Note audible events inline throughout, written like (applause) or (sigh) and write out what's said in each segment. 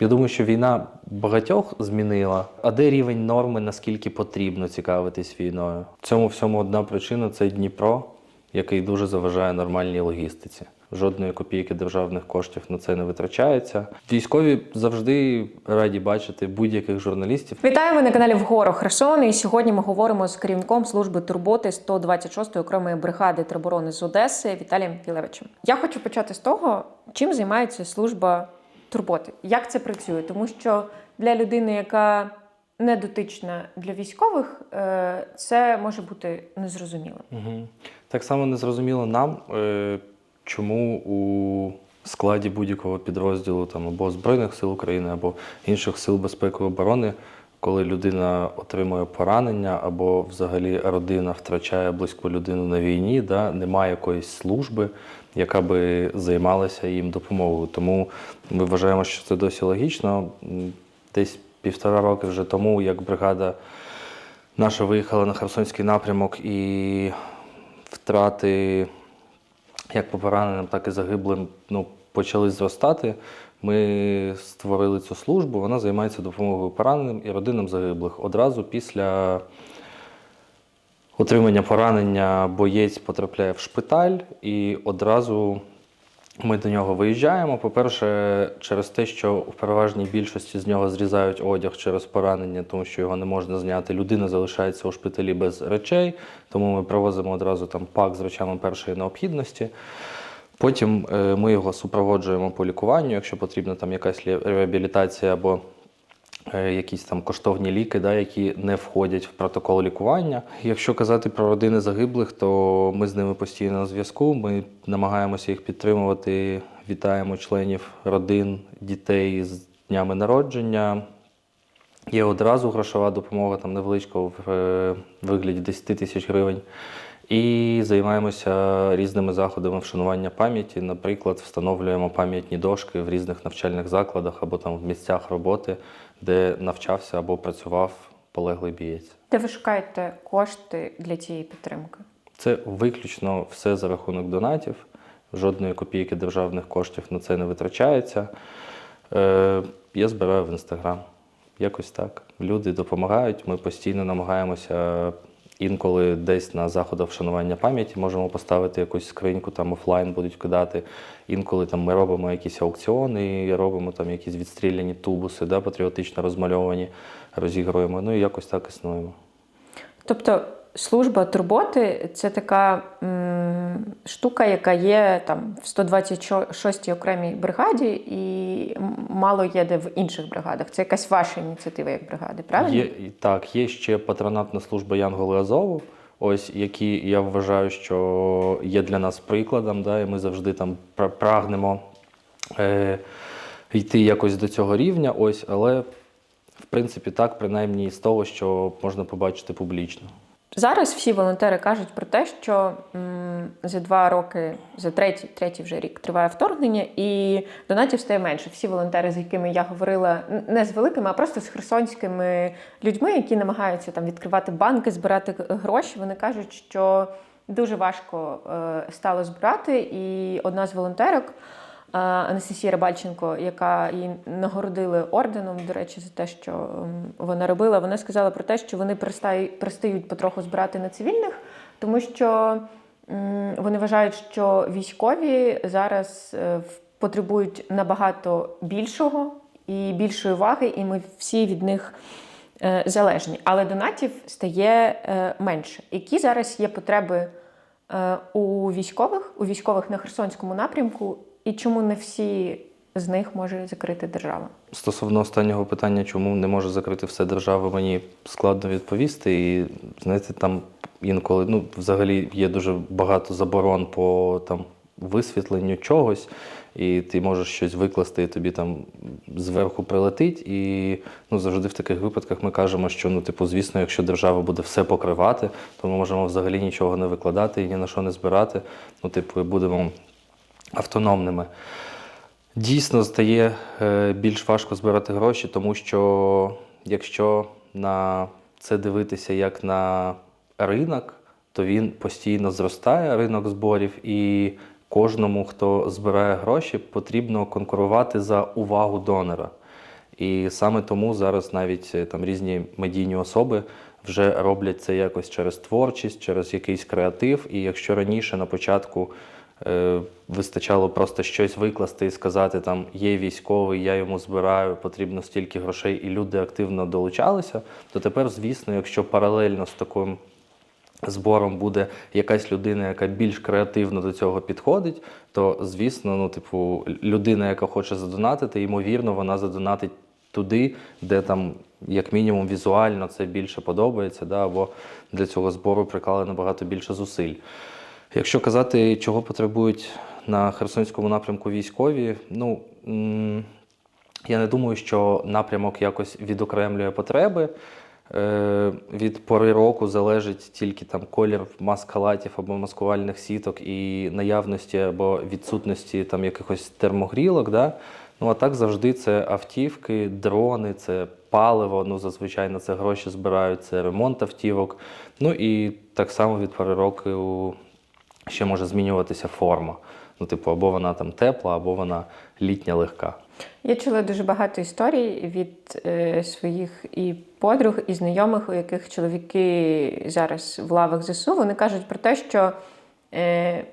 Я думаю, що війна багатьох змінила. А де рівень норми, наскільки потрібно цікавитись війною? В цьому всьому одна причина це Дніпро, який дуже заважає нормальній логістиці. Жодної копійки державних коштів на це не витрачається. Військові завжди раді бачити будь-яких журналістів. Вітаємо на каналі Вгору Херсон. І сьогодні ми говоримо з керівником служби турботи 126-ї окремої бригади тероборони з Одеси Віталієм Кілевичем. Я хочу почати з того, чим займається служба турботи. Як це працює? Тому що для людини, яка не дотична для військових, е, це може бути незрозуміло. Угу. Так само незрозуміло нам, е, чому у складі будь-якого підрозділу там, або Збройних сил України, або інших сил безпеки і оборони, коли людина отримує поранення, або взагалі родина втрачає близьку людину на війні, да, немає якоїсь служби, яка би займалася їм допомогою. Тому ми вважаємо, що це досі логічно. Десь півтора роки вже тому, як бригада наша виїхала на Херсонський напрямок і втрати як по пораненим, так і загиблим ну, почали зростати. Ми створили цю службу, вона займається допомогою пораненим і родинам загиблих. Одразу після отримання поранення боєць потрапляє в шпиталь, і одразу ми до нього виїжджаємо. По-перше, через те, що в переважній більшості з нього зрізають одяг через поранення, тому що його не можна зняти. Людина залишається у шпиталі без речей, тому ми привозимо одразу там пак з речами першої необхідності. Потім е, ми його супроводжуємо по лікуванню, якщо потрібна там якась реабілітація або е, якісь там коштовні ліки, да, які не входять в протокол лікування. Якщо казати про родини загиблих, то ми з ними постійно на зв'язку. Ми намагаємося їх підтримувати, вітаємо членів родин, дітей з днями народження. Є одразу грошова допомога, там невеличка в е, вигляді 10 тисяч гривень. І займаємося різними заходами вшанування пам'яті. Наприклад, встановлюємо пам'ятні дошки в різних навчальних закладах або там в місцях роботи, де навчався або працював полеглий бієць. Де ви шукаєте кошти для цієї підтримки? Це виключно все за рахунок донатів. Жодної копійки державних коштів на це не витрачається. Е, я збираю в інстаграм. Якось так. Люди допомагають. Ми постійно намагаємося інколи десь на заходах вшанування пам'яті можемо поставити якусь скриньку, там офлайн будуть кидати. Інколи там ми робимо якісь аукціони, робимо там якісь відстріляні тубуси, да, патріотично розмальовані, розігруємо. Ну і якось так існуємо. Тобто служба турботи це така штука, яка є там в 126-й окремій бригаді, і мало є де в інших бригадах. Це якась ваша ініціатива як бригади, правильно? Є, так, є ще патронатна служба Янголи Азову, ось які я вважаю, що є для нас прикладом, да, і ми завжди там прагнемо е, йти якось до цього рівня. Ось, але в принципі так, принаймні з того, що можна побачити публічно. Зараз всі волонтери кажуть про те, що м, за два роки, за третій, третій вже рік триває вторгнення, і донатів стає менше. Всі волонтери, з якими я говорила, не з великими, а просто з херсонськими людьми, які намагаються там відкривати банки, збирати гроші. Вони кажуть, що дуже важко е, стало збирати. І одна з волонтерок. Е, Анастасія Рибальченко, яка її нагородили орденом, до речі, за те, що вона робила. Вона сказала про те, що вони перестають, потроху збирати на цивільних, тому що вони вважають, що військові зараз е, потребують набагато більшого і більшої уваги, і ми всі від них е, залежні. Але донатів стає менше. Які зараз є потреби у військових, у військових на Херсонському напрямку, і чому не всі з них може закрити держава? Стосовно останнього питання, чому не може закрити все держава, мені складно відповісти. І знаєте, там інколи ну, взагалі є дуже багато заборон по там висвітленню чогось, і ти можеш щось викласти, і тобі там зверху прилетить. І ну, завжди в таких випадках ми кажемо, що ну, типу, звісно, якщо держава буде все покривати, то ми можемо взагалі нічого не викладати і ні на що не збирати. Ну, типу, будемо автономними. Дійсно стає е, більш важко збирати гроші, тому що якщо на це дивитися як на ринок, то він постійно зростає, ринок зборів, і кожному, хто збирає гроші, потрібно конкурувати за увагу донора. І саме тому зараз навіть е, там різні медійні особи вже роблять це якось через творчість, через якийсь креатив. І якщо раніше на початку вистачало просто щось викласти і сказати, там є військовий, я йому збираю, потрібно стільки грошей, і люди активно долучалися, то тепер, звісно, якщо паралельно з таким збором буде якась людина, яка більш креативно до цього підходить, то звісно, ну, типу, людина, яка хоче задонатити, ймовірно, вона задонатить туди, де там, як мінімум, візуально це більше подобається, да, або для цього збору приклали набагато більше зусиль. Якщо казати, чого потребують на Херсонському напрямку військові, ну я не думаю, що напрямок якось відокремлює потреби. Е, від пори року залежить тільки там колір маскалатів або маскувальних сіток і наявності або відсутності там якихось термогрілок. Да? Ну а так завжди це автівки, дрони, це паливо. Ну зазвичай на це гроші збирають, це ремонт автівок. Ну і так само від пори року ще може змінюватися форма. Ну, типу, або вона там тепла, або вона літня легка. Я чула дуже багато історій від е, своїх і подруг, і знайомих, у яких чоловіки зараз в лавах ЗСУ. Вони кажуть про те, що е,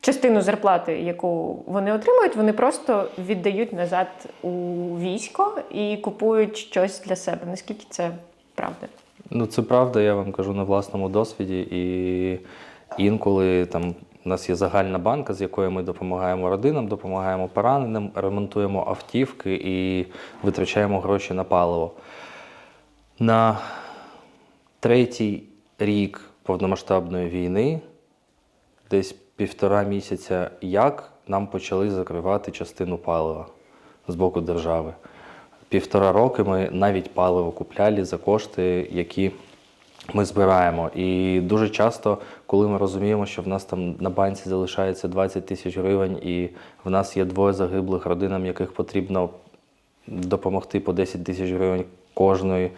частину зарплати, яку вони отримують, вони просто віддають назад у військо і купують щось для себе. Наскільки це правда? Ну, це правда, я вам кажу на власному досвіді. І інколи там у нас є загальна банка, з якою ми допомагаємо родинам, допомагаємо пораненим, ремонтуємо автівки і витрачаємо гроші на паливо. На третій рік повномасштабної війни, десь півтора місяця, як нам почали закривати частину палива з боку держави. Півтора роки ми навіть паливо купляли за кошти, які ми збираємо. І дуже часто, коли ми розуміємо, що в нас там на банці залишається 20 тисяч гривень, і в нас є двоє загиблих родинам, яких потрібно допомогти по 10 тисяч гривень кожної,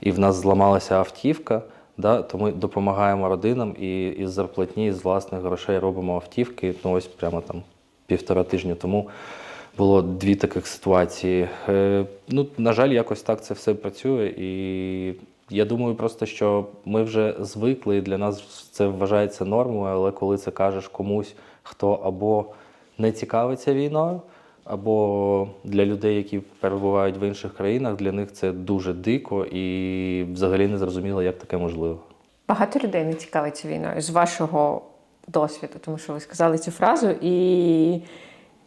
і в нас зламалася автівка. Да, то ми допомагаємо родинам і із зарплатні, з власних грошей робимо автівки. Ну ось прямо там півтора тижня тому було дві таких ситуації. Е, ну, на жаль, якось так це все працює. І я думаю, просто що ми вже звикли, і для нас це вважається нормою, але коли це кажеш комусь, хто або не цікавиться війною, або для людей, які перебувають в інших країнах, для них це дуже дико і взагалі не зрозуміло, як таке можливо. Багато людей не цікавиться війною з вашого досвіду, тому що ви сказали цю фразу, і,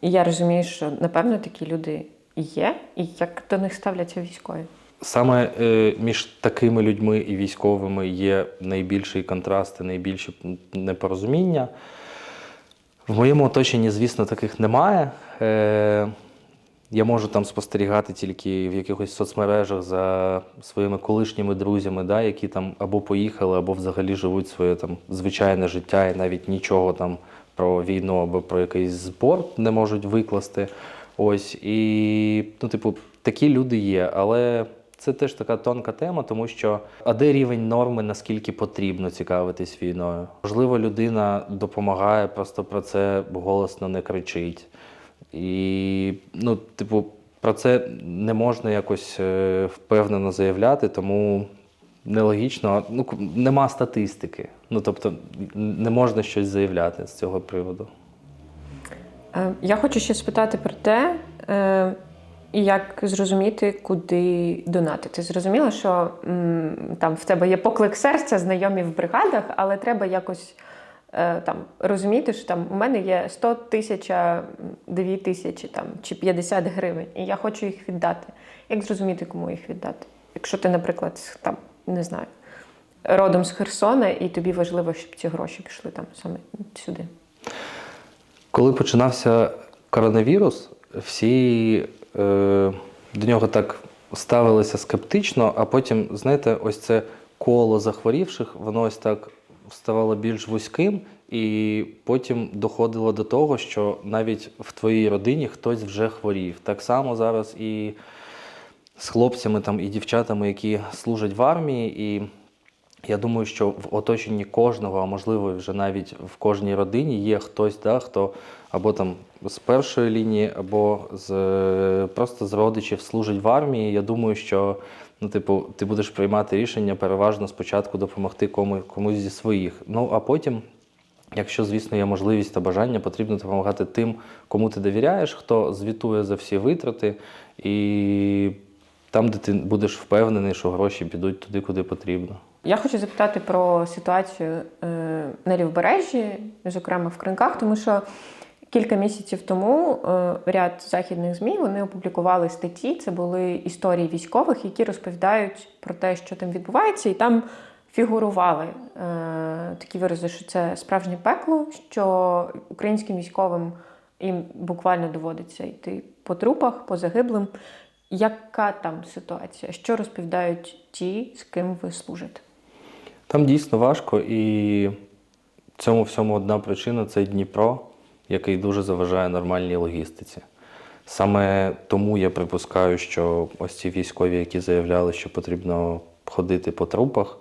я розумію, що напевно такі люди є, і як до них ставляться військові. Саме е, між такими людьми і військовими є найбільший контраст і найбільші непорозуміння. В моєму оточенні, звісно, таких немає. Е, я можу там спостерігати тільки в якихось соцмережах за своїми колишніми друзями, да, які там або поїхали, або взагалі живуть своє там звичайне життя і навіть нічого там про війну або про якийсь збор не можуть викласти. Ось і ну, типу, такі люди є, але це теж така тонка тема, тому що а де рівень норми, наскільки потрібно цікавитись війною? Можливо, людина допомагає, просто про це голосно не кричить. І, ну, типу, про це не можна якось е, впевнено заявляти, тому нелогічно. Ну, нема статистики. Ну, тобто, не можна щось заявляти з цього приводу. Е, Я хочу ще спитати про те, е, як зрозуміти, куди донатити. Зрозуміло, що м, там в тебе є поклик серця, знайомі в бригадах, але треба якось е, там розуміти, що там у мене є 100 тисяч, 2 тисячі там, чи 50 гривень, і я хочу їх віддати. Як зрозуміти, кому їх віддати? Якщо ти, наприклад, там, не знаю, родом з Херсона, і тобі важливо, щоб ці гроші пішли там саме сюди. Коли починався коронавірус, всі до нього так ставилися скептично, а потім, знаєте, ось це коло захворівших, воно ось так ставало більш вузьким, і потім доходило до того, що навіть в твоїй родині хтось вже хворів. Так само зараз і з хлопцями там, і дівчатами, які служать в армії, і Я думаю, що в оточенні кожного, а можливо, вже навіть в кожній родині є хтось, да, хто або там з першої лінії, або з просто з родичів служить в армії. Я думаю, що ну, типу, ти будеш приймати рішення переважно спочатку допомогти кому, комусь зі своїх. Ну а потім, якщо, звісно, є можливість та бажання, потрібно допомагати тим, кому ти довіряєш, хто звітує за всі витрати, і там, де ти будеш впевнений, що гроші підуть туди, куди потрібно. Я хочу запитати про ситуацію е, на лівобережжі, зокрема в Кринках, тому що кілька місяців тому е, ряд західних ЗМІ вони опублікували статті. Це були історії військових, які розповідають про те, що там відбувається, і там фігурували е, такі вирази, що це справжнє пекло, що українським військовим їм буквально доводиться йти по трупах, по загиблим. Яка там ситуація? Що розповідають ті, з ким ви служите? Там дійсно важко, і цьому всьому одна причина це Дніпро, який дуже заважає нормальній логістиці. Саме тому я припускаю, що ось ці військові, які заявляли, що потрібно ходити по трупах,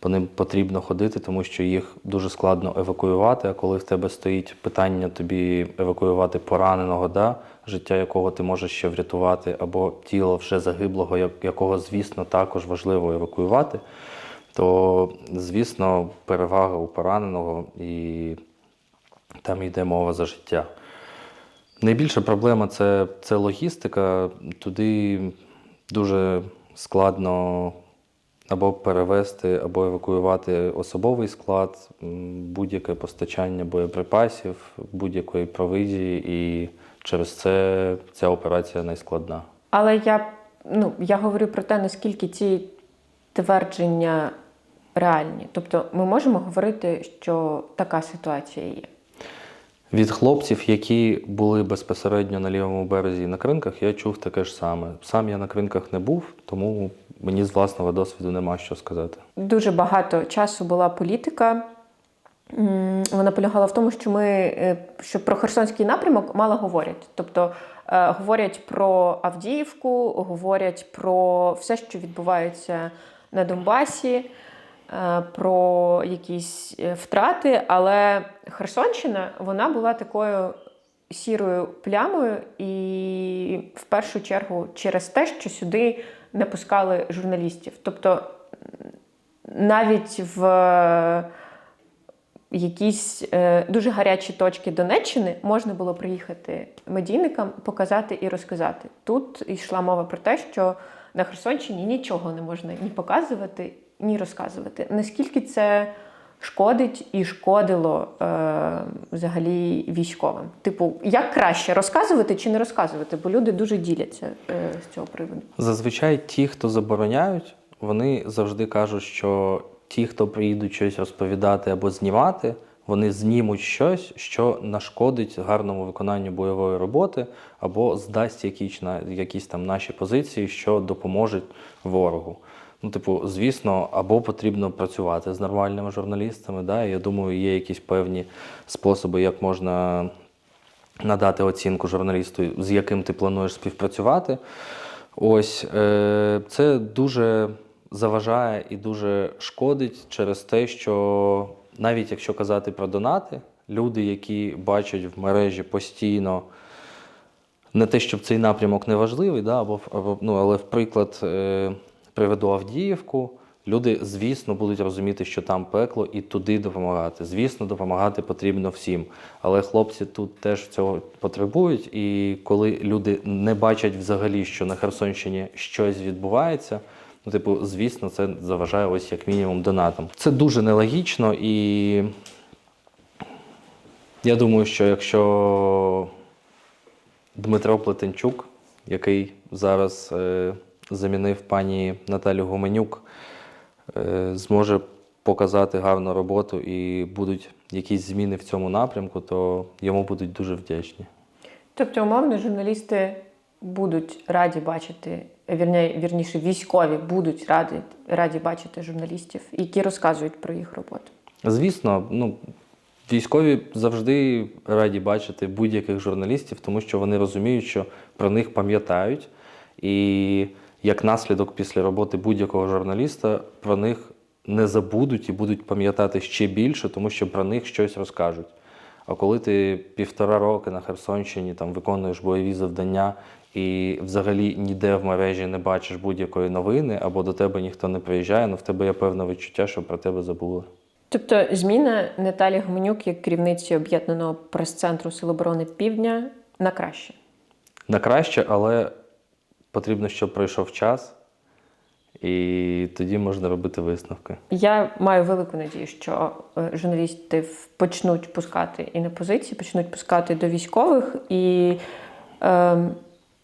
по ним потрібно ходити, тому що їх дуже складно евакуювати. А коли в тебе стоїть питання тобі евакуювати пораненого, да, життя якого ти можеш ще врятувати, або тіло вже загиблого, якого, звісно, також важливо евакуювати, то, звісно, перевага у пораненого і там йде мова за життя. Найбільша проблема це, це логістика. Туди дуже складно або перевезти, або евакуювати особовий склад, будь-яке постачання боєприпасів, будь-якої провизії, і через це ця операція найскладна. Але я, ну, я говорю про те, наскільки ці твердження реальні. Тобто ми можемо говорити, що така ситуація є. Від хлопців, які були безпосередньо на лівому березі на кринках, я чув таке ж саме. Сам я на кринках не був, тому мені з власного досвіду нема що сказати. Дуже багато часу була політика. Вона полягала в тому, що ми е, що про Херсонський напрямок мало говорять. Тобто е, говорять про Авдіївку, говорять про все, що відбувається на Донбасі, про якісь е, втрати. Але Херсонщина вона була такою сірою плямою, і в першу чергу через те, що сюди не пускали журналістів. Тобто навіть в е, якісь е, дуже гарячі точки Донеччини можна було приїхати медійникам, показати і розказати. Тут йшла мова про те, що на Херсонщині нічого не можна ні показувати, ні розказувати. Наскільки це шкодить і шкодило е, взагалі військовим? Типу, як краще розказувати чи не розказувати? Бо люди дуже діляться е, з цього приводу. Зазвичай ті, хто забороняють, вони завжди кажуть, що ті, хто приїдуть щось розповідати або знімати, вони знімуть щось, що нашкодить гарному виконанню бойової роботи, або здасть якісь, якісь там наші позиції, що допоможуть ворогу. Ну, типу, звісно, або потрібно працювати з нормальними журналістами. Да? Я думаю, є якісь певні способи, як можна надати оцінку журналісту, з яким ти плануєш співпрацювати. Ось е, це дуже заважає і дуже шкодить через те, що навіть якщо казати про донати, люди, які бачать в мережі постійно не те, щоб цей напрямок не важливий, да, або, або, ну, але, в приклад, е, приведу Авдіївку. Люди, звісно, будуть розуміти, що там пекло, і туди допомагати. Звісно, допомагати потрібно всім. Але хлопці тут теж цього потребують. І коли люди не бачать взагалі, що на Херсонщині щось відбувається, ну, типу, звісно, це заважає ось як мінімум донатам. Це дуже нелогічно, і я думаю, що якщо Дмитро Плетенчук, який зараз е, замінив пані Наталю Гуменюк, е, зможе показати гарну роботу і будуть якісь зміни в цьому напрямку, то йому будуть дуже вдячні. Тобто, умовно, журналісти будуть раді бачити, вірні, вірніше, військові будуть раді, раді бачити журналістів, які розказують про їх роботу. Звісно, ну, військові завжди раді бачити будь-яких журналістів, тому що вони розуміють, що про них пам'ятають. І як наслідок після роботи будь-якого журналіста про них не забудуть і будуть пам'ятати ще більше, тому що про них щось розкажуть. А коли ти півтора роки на Херсонщині там виконуєш бойові завдання і взагалі ніде в мережі не бачиш будь-якої новини, або до тебе ніхто не приїжджає, ну в тебе є певне відчуття, що про тебе забули. Тобто зміна Наталі Гуменюк як керівниці об'єднаного прес-центру Сил оборони Півдня на краще. На краще, але потрібно, щоб пройшов час, і тоді можна робити висновки. Я маю велику надію, що е, журналісти почнуть пускати і на позиції, почнуть пускати до військових, і е,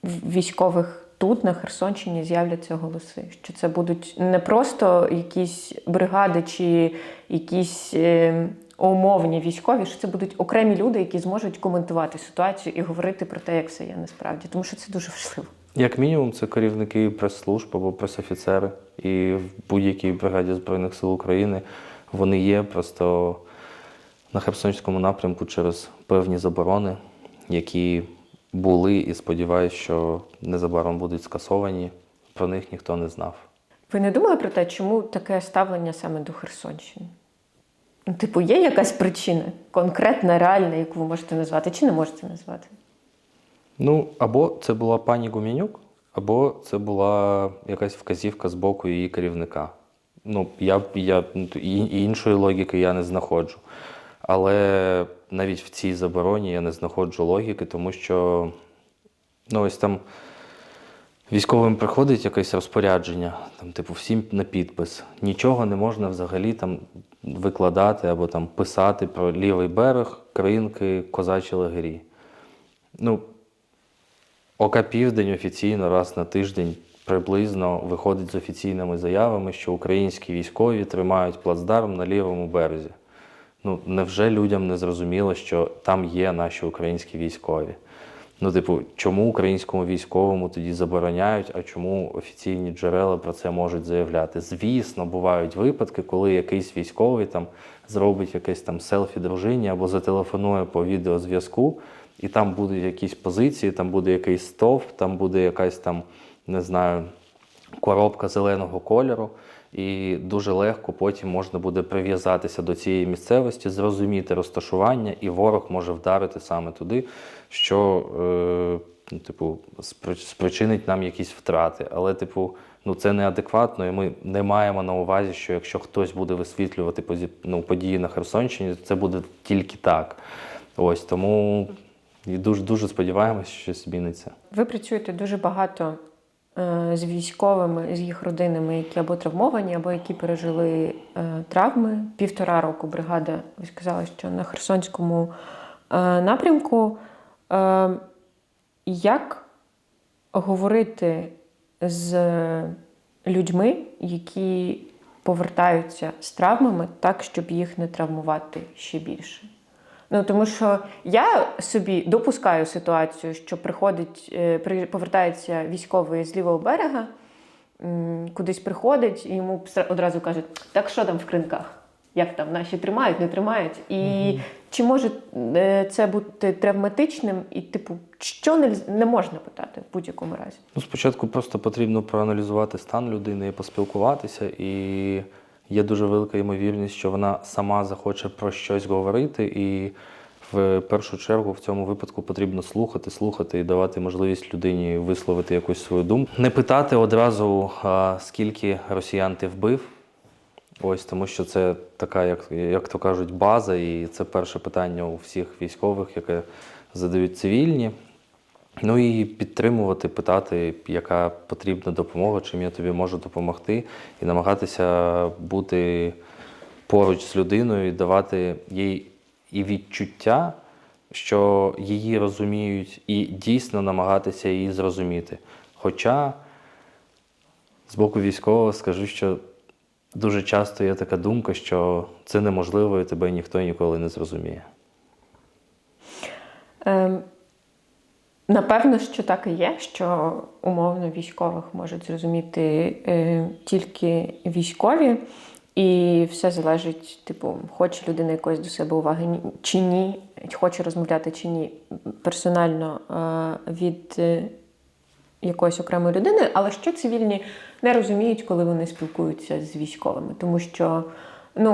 військових тут, на Херсонщині, з'являться голоси. Що це будуть не просто якісь бригади чи якісь е, умовні військові, що це будуть окремі люди, які зможуть коментувати ситуацію і говорити про те, як все є насправді, тому що це дуже важливо. Як мінімум, це керівники прес-служб або прес-офіцери. І в будь-якій бригаді Збройних сил України вони є просто на Херсонському напрямку через певні заборони, які були, і сподіваюся, що незабаром будуть скасовані. Про них ніхто не знав. Ви не думали про те, чому таке ставлення саме до Херсонщини? Ну, Типу, є якась причина, конкретна, реальна, яку ви можете назвати, чи не можете назвати? Ну, або це була пані Гумінюк, або це була якась вказівка з боку її керівника. Ну, я, я ну, іншої логіки я не знаходжу. Але навіть в цій забороні я не знаходжу логіки, тому що ну, ось там військовим приходить якесь розпорядження, там, типу, всім на підпис. Нічого не можна взагалі там викладати або там писати про лівий берег, кринки, козачі лагері. Ну, ОК Південь офіційно раз на тиждень приблизно виходить з офіційними заявами, що українські військові тримають плацдарм на лівому березі. Ну, невже людям не зрозуміло, що там є наші українські військові? Ну, типу, чому українському військовому тоді забороняють, а чому офіційні джерела про це можуть заявляти? Звісно, бувають випадки, коли якийсь військовий там зробить якесь там селфі дружині або зателефонує по відеозв'язку, і там будуть якісь позиції, там буде якийсь стовп, там буде якась там, не знаю, коробка зеленого кольору, і дуже легко потім можна буде прив'язатися до цієї місцевості, зрозуміти розташування, і ворог може вдарити саме туди, що е, ну, типу, спричинить нам якісь втрати. Але, типу, ну це неадекватно, і ми не маємо на увазі, що якщо хтось буде висвітлювати ну, події на Херсонщині, це буде тільки так. Ось тому і дуже дуже сподіваємося, що щось зміниться. Ви працюєте дуже багато е, з військовими, з їх родинами, які або травмовані, або які пережили е, травми. Півтора року бригада, ви сказали, що на Херсонському е, напрямку. Е, як говорити з людьми, які повертаються з травмами, так, щоб їх не травмувати ще більше? Ну тому що я собі допускаю ситуацію, що приходить, е, повертається військовий з лівого берега, кудись приходить, і йому одразу кажуть, так що там в кринках? Як там наші тримають, не тримають? І чи може е, це бути травматичним? І, типу, що не, не можна питати в будь-якому разі? Ну, спочатку просто потрібно проаналізувати стан людини і поспілкуватися. І є дуже велика ймовірність, що вона сама захоче про щось говорити. І в першу чергу в цьому випадку потрібно слухати, слухати і давати можливість людині висловити якусь свою думку. Не питати одразу, скільки росіян ти вбив. Ось тому, що це така, як, як то кажуть, база, і це перше питання у всіх військових, яке задають цивільні. Ну і підтримувати, питати, яка потрібна допомога, чим я тобі можу допомогти, і намагатися бути поруч з людиною, і давати їй і відчуття, що її розуміють, і дійсно намагатися її зрозуміти. Хоча з боку військового скажу, що дуже часто є така думка, що це неможливо і тебе ніхто ніколи не зрозуміє. Ем, Напевно, що так і є, що умовно військових можуть зрозуміти е, тільки військові, і все залежить, типу, хоче людина якоїсь до себе уваги чи ні, хоче розмовляти чи ні. Персонально е, від е, якоїсь окремої людини, але що цивільні не розуміють, коли вони спілкуються з військовими, тому що. Ну,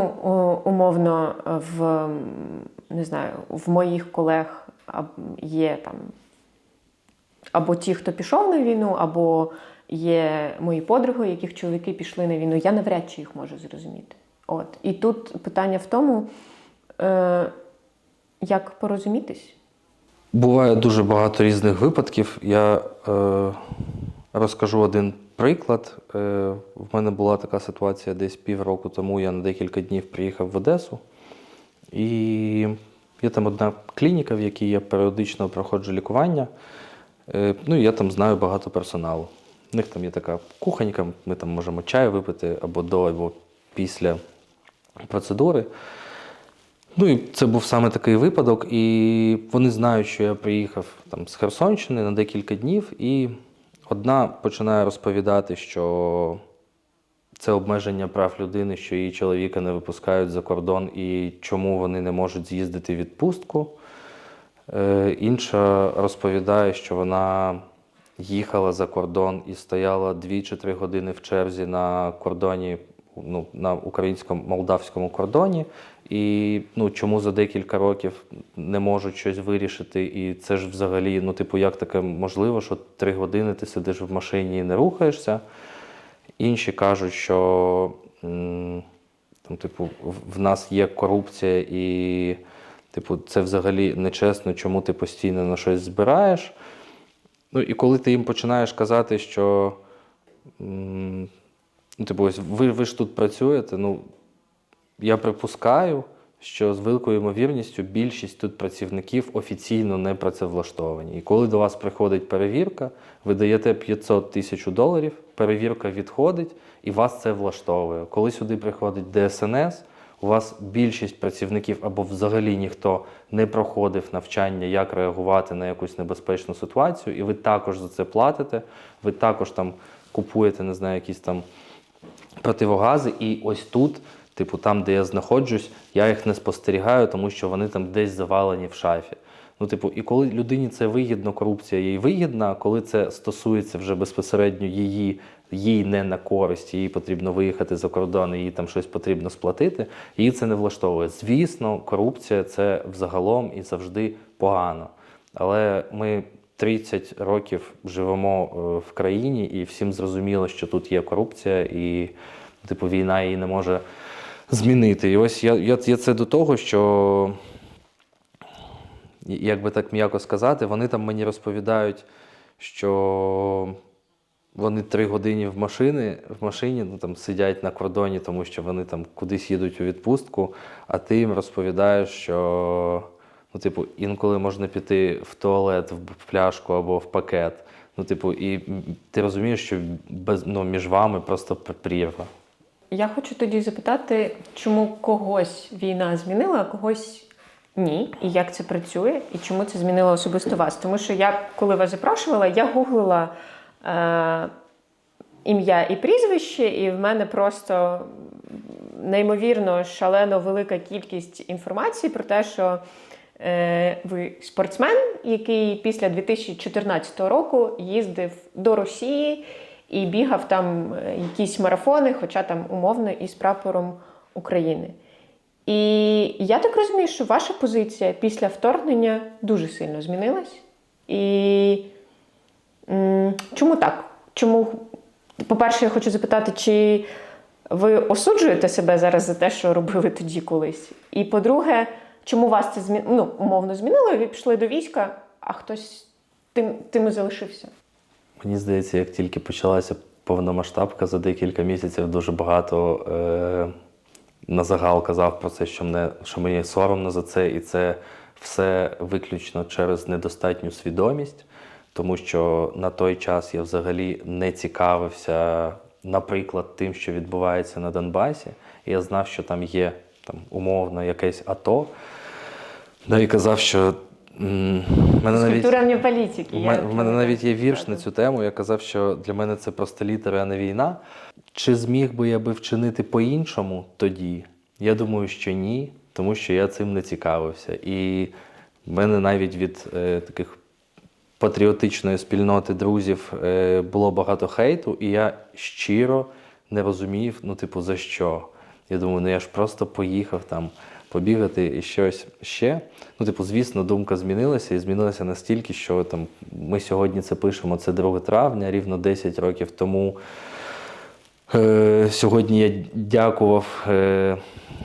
умовно, в не знаю, в моїх колег є там або ті, хто пішов на війну, або є мої подруги, яких чоловіки пішли на війну. Я навряд чи їх можу зрозуміти. От. І тут питання в тому, е, як порозумітись. Буває дуже багато різних випадків. Я е, розкажу один приклад. Е, в мене була така ситуація десь півроку тому. Я на декілька днів приїхав в Одесу. І є там одна клініка, в якій я періодично проходжу лікування. Е, ну, я там знаю багато персоналу. У них там є така кухонька, ми там можемо чай випити або до, або після процедури. Ну і це був саме такий випадок, і вони знають, що я приїхав там з Херсонщини на декілька днів, і одна починає розповідати, що це обмеження прав людини, що її чоловіка не випускають за кордон і чому вони не можуть з'їздити відпустку. Е, Інша розповідає, що вона їхала за кордон і стояла 2 чи 3 години в черзі на кордоні, ну, на українсько-молдавському кордоні. І ну, чому за декілька років не можуть щось вирішити, і це ж взагалі, ну, типу, як таке можливо, що три години ти сидиш в машині і не рухаєшся. Інші кажуть, що там, типу, в нас є корупція, і типу, це взагалі нечесно, чому ти постійно на щось збираєш. Ну і коли ти їм починаєш казати, що ну, типу, ось ви, ви ж тут працюєте, ну я припускаю, що з великою ймовірністю більшість тут працівників офіційно не працевлаштовані. І коли до вас приходить перевірка, ви даєте 500 тисяч доларів, перевірка відходить, і вас це влаштовує. Коли сюди приходить ДСНС, у вас більшість працівників або взагалі ніхто не проходив навчання, як реагувати на якусь небезпечну ситуацію, і ви також за це платите, ви також там купуєте, не знаю, якісь там противогази, і ось тут, типу, там, де я знаходжусь, я їх не спостерігаю, тому що вони там десь завалені в шафі. Ну, типу, і коли людині це вигідно, корупція їй вигідна, коли це стосується вже безпосередньо її, їй не на користь, їй потрібно виїхати за кордон, їй там щось потрібно сплатити, її це не влаштовує. Звісно, корупція це взагалом і завжди погано. Але ми 30 років живемо е, в країні, і всім зрозуміло, що тут є корупція, і типу війна її не може змінити. І ось я, я, я це до того, що як би так м'яко сказати, вони там мені розповідають, що вони три години в машині, в машині ну, там, сидять на кордоні, тому що вони там кудись їдуть у відпустку, а ти їм розповідаєш, що ну, типу, інколи можна піти в туалет, в пляшку або в пакет. Ну, типу, і ти розумієш, що без, ну, між вами просто прірва. Я хочу тоді запитати, чому когось війна змінила, а когось ні, і як це працює, і чому це змінило особисто вас? Тому що я, коли вас запрошувала, я гуглила ім'я і прізвище, і в мене просто неймовірно шалено велика кількість інформації про те, що е, ви спортсмен, який після 2014 року їздив до Росії і бігав там е, якісь марафони, хоча там умовно із прапором України. І я так розумію, що ваша позиція після вторгнення дуже сильно змінилась. І чому так? Чому, по-перше, я хочу запитати, чи ви осуджуєте себе зараз за те, що робили тоді колись? І по-друге, чому вас це змі... ну, умовно змінило, і ви пішли до війська, а хтось тим, тим і залишився? Мені здається, як тільки почалася повномасштабка за декілька місяців, дуже багато е, на загал казав про це, що, мене, що мені соромно за це, і це все виключно через недостатню свідомість, тому що на той час я взагалі не цікавився, наприклад, тим, що відбувається на Донбасі. Я знав, що там є там, умовно якесь АТО. Да, і казав, що мене навіть... Скульптурні політики. В мене навіть є вірш на цю тему. Я казав, що для мене це просто літери, а не війна. Чи зміг би я би вчинити по-іншому тоді? Я думаю, що ні, тому що я цим не цікавився. І в мене навіть від е, таких патріотичної спільноти друзів е, було багато хейту, і я щиро не розумів, ну, типу, за що. Я думаю, ну я ж просто поїхав там побігати і щось ще. Ну, типу, звісно, думка змінилася і змінилася настільки, що там ми сьогодні це пишемо, це 2 травня, рівно 10 років тому. Е, сьогодні я дякував е,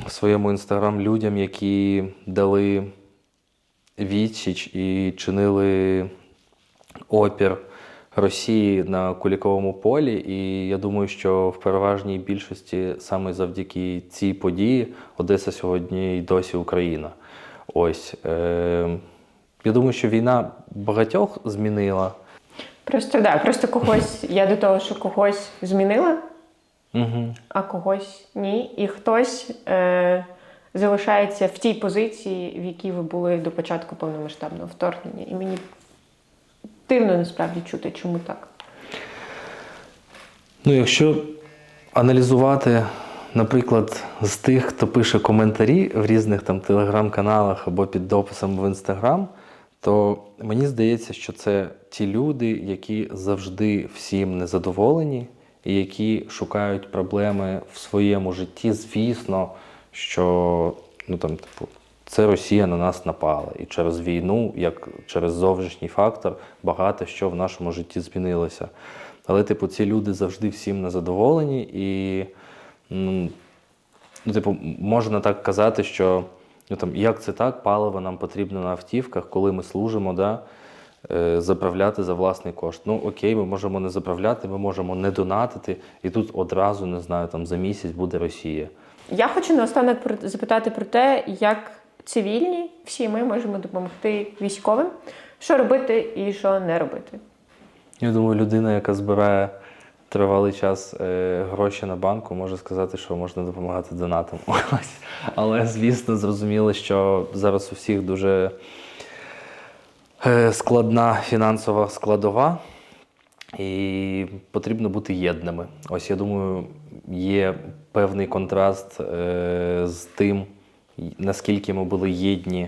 своєму інстаграм людям, які дали відсіч і чинили опір Росії на Куліковому полі. І я думаю, що в переважній більшості саме завдяки цій події Одеса сьогодні й досі Україна. Ось. Е, я думаю, що війна багатьох змінила. Просто да, просто когось, (laughs) я до того, що когось змінила, Угу. а когось ні. І хтось е, залишається в тій позиції, в якій ви були до початку повномасштабного вторгнення. І мені дивно насправді чути, чому так. Ну, якщо аналізувати, наприклад, з тих, хто пише коментарі в різних там телеграм-каналах або під дописом в інстаграм, то мені здається, що це ті люди, які завжди всім незадоволені і які шукають проблеми в своєму житті. Звісно, що ну там, типу, це Росія на нас напала. І через війну, як через зовнішній фактор, багато що в нашому житті змінилося. Але, типу, ці люди завжди всім незадоволені, і ну, ну, типу, можна так казати, що ну, там, як це так, паливо нам потрібно на автівках, коли ми служимо, да, е, заправляти за власний кошт. Ну окей, ми можемо не заправляти, ми можемо не донатити, і тут одразу, не знаю, там за місяць буде Росія. Я хочу наостанок запитати про те, як цивільні всі ми можемо допомогти військовим, що робити і що не робити. Я думаю, людина, яка збирає тривалий час е, гроші на банку, може сказати, що можна допомагати донатом. (laughs) Але, звісно, зрозуміло, що зараз у всіх дуже е, складна фінансова складова, і потрібно бути єдними. Ось я думаю, є певний контраст е, з тим, наскільки ми були єдні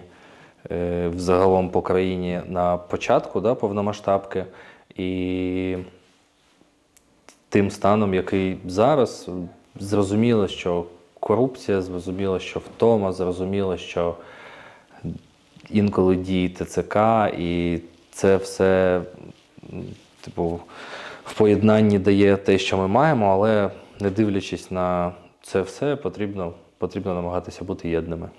е, взагалом по країні на початку да, повномасштабки, і тим станом, який зараз, зрозуміло, що корупція, зрозуміло, що втома, зрозуміло, що інколи діє ТЦК, і це все, типу, в поєднанні дає те, що ми маємо, але не дивлячись на це все, потрібно, потрібно намагатися бути єдними.